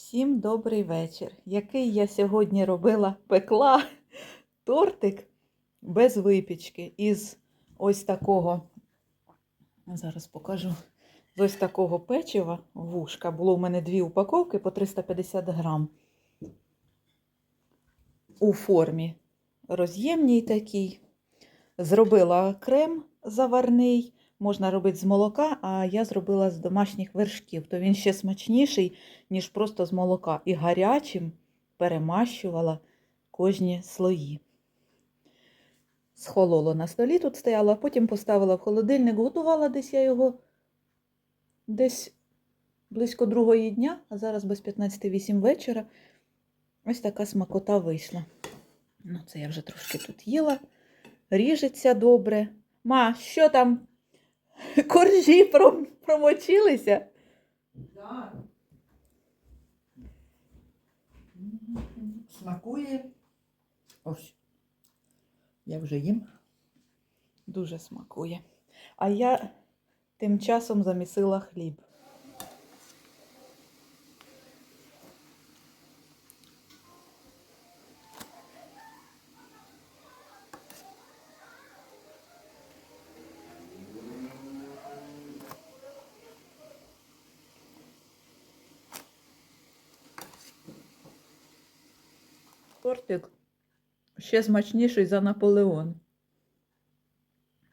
Всім добрий вечір. Який я сьогодні робила пекла тортик без випічки із ось такого, зараз покажу, з ось такого печива вушка. Було в мене дві упаковки по 350 грам. У формі роз'ємній такій. Зробила крем заварний, можна робити з молока, а я зробила з домашніх вершків, то він ще смачніший, ніж просто з молока. І гарячим перемащувала кожні слої. Схололо на столі тут стояло, а потім поставила в холодильник, готувала десь я його десь близько другої дня, а зараз без 15-8 вечора. Ось така смакота вийшла. Ну, це я вже трошки тут їла. Ріжеться добре. Ма, що там? Коржі пром- промочилися? Да. Смакує. Ось. Я вже їм. Дуже смакує. А я тим часом замісила хліб. Тортик ще смачніший за Наполеон.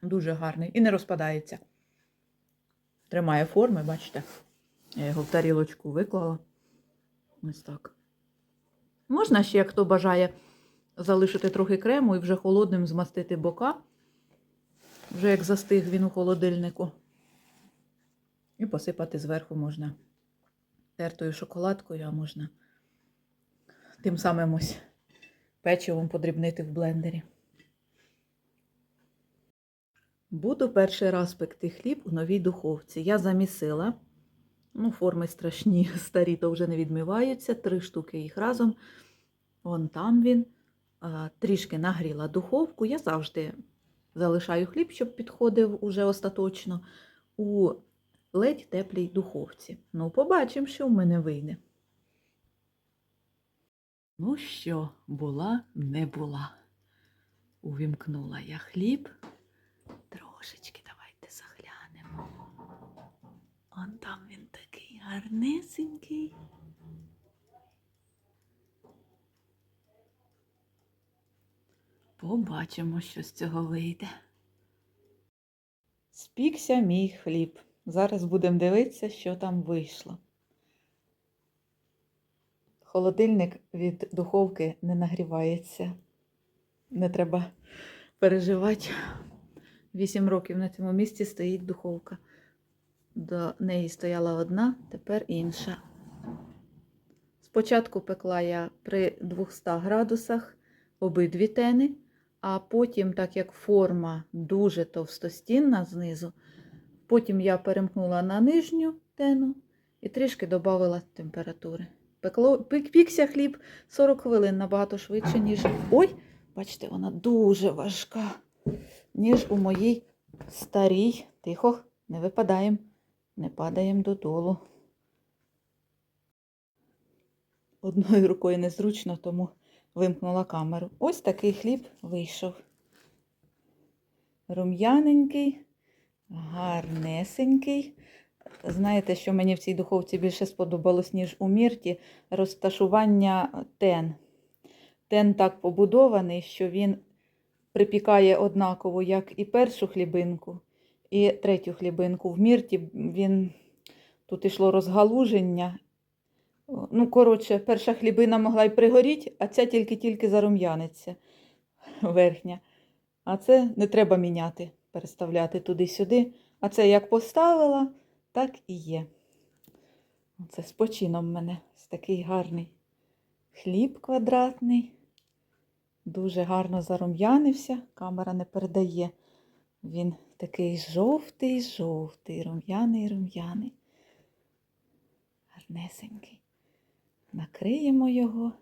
Дуже гарний і не розпадається. Тримає форми, бачите? Я його в тарілочку виклала. Ось так. Можна ще, хто бажає, залишити трохи крему і вже холодним змастити бока. Вже як застиг він у холодильнику. І посипати зверху можна тертою шоколадкою, а можна тим самим ось печивом подрібнити в блендері. Буду перший раз пекти хліб у новій духовці. Я замісила. Ну, форми страшні, старі, то вже не відмиваються. Три штуки їх разом. Вон там він. Трішки нагріла духовку. Я завжди залишаю хліб, щоб підходив уже остаточно у ледь теплій духовці. Ну, побачимо, що в мене вийде. Ну що, була, не була. Увімкнула я хліб. Трошечки давайте заглянемо. Он там він такий гарнесенький. Побачимо, що з цього вийде. Спікся мій хліб. Зараз будемо дивитися, що там вийшло. Холодильник від духовки не нагрівається. Не треба переживати. Вісім років на цьому місці стоїть духовка. До неї стояла одна, тепер інша. Спочатку пекла я при 200 градусах обидві тени, а потім, так як форма дуже товстостінна знизу, потім я перемкнула на нижню тену і трішки додала температури. Пекло, пікся хліб 40 хвилин набагато швидше, ніж. Ой, бачите, вона дуже важка, ніж у моїй старій. Тихо, не випадаємо, не падаємо додолу. Одною рукою незручно, тому вимкнула камеру. Ось такий хліб вийшов. Рум'яненький, гарнесенький. Знаєте, що мені в цій духовці більше сподобалось, ніж у Мірті, розташування тен. Тен так побудований, що він припікає однаково, як і першу хлібинку, і третю хлібинку. В Мірті він тут йшло розгалуження. Ну, коротше, перша хлібина могла й пригоріти, а ця тільки-тільки зарум'яниться верхня. А це не треба міняти, переставляти туди-сюди. А це як поставила, так і є. Це з почином в мене ось такий гарний хліб квадратний. Дуже гарно зарум'янився. Камера не передає. Він такий жовтий, жовтий, рум'яний, рум'яний. Гарнесенький. Накриємо його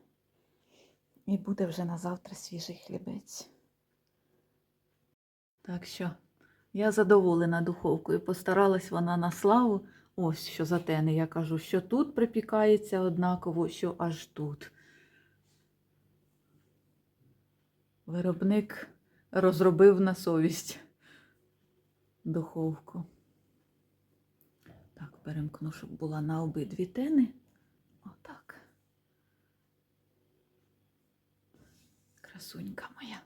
і буде вже на завтра свіжий хлібець. Так що я задоволена духовкою. Постаралась вона на славу. Ось що за тени. Я кажу, що тут припікається однаково, що аж тут. Виробник розробив на совість духовку. Так, перемкну, щоб була на обидві тени. Отак. Красунька моя.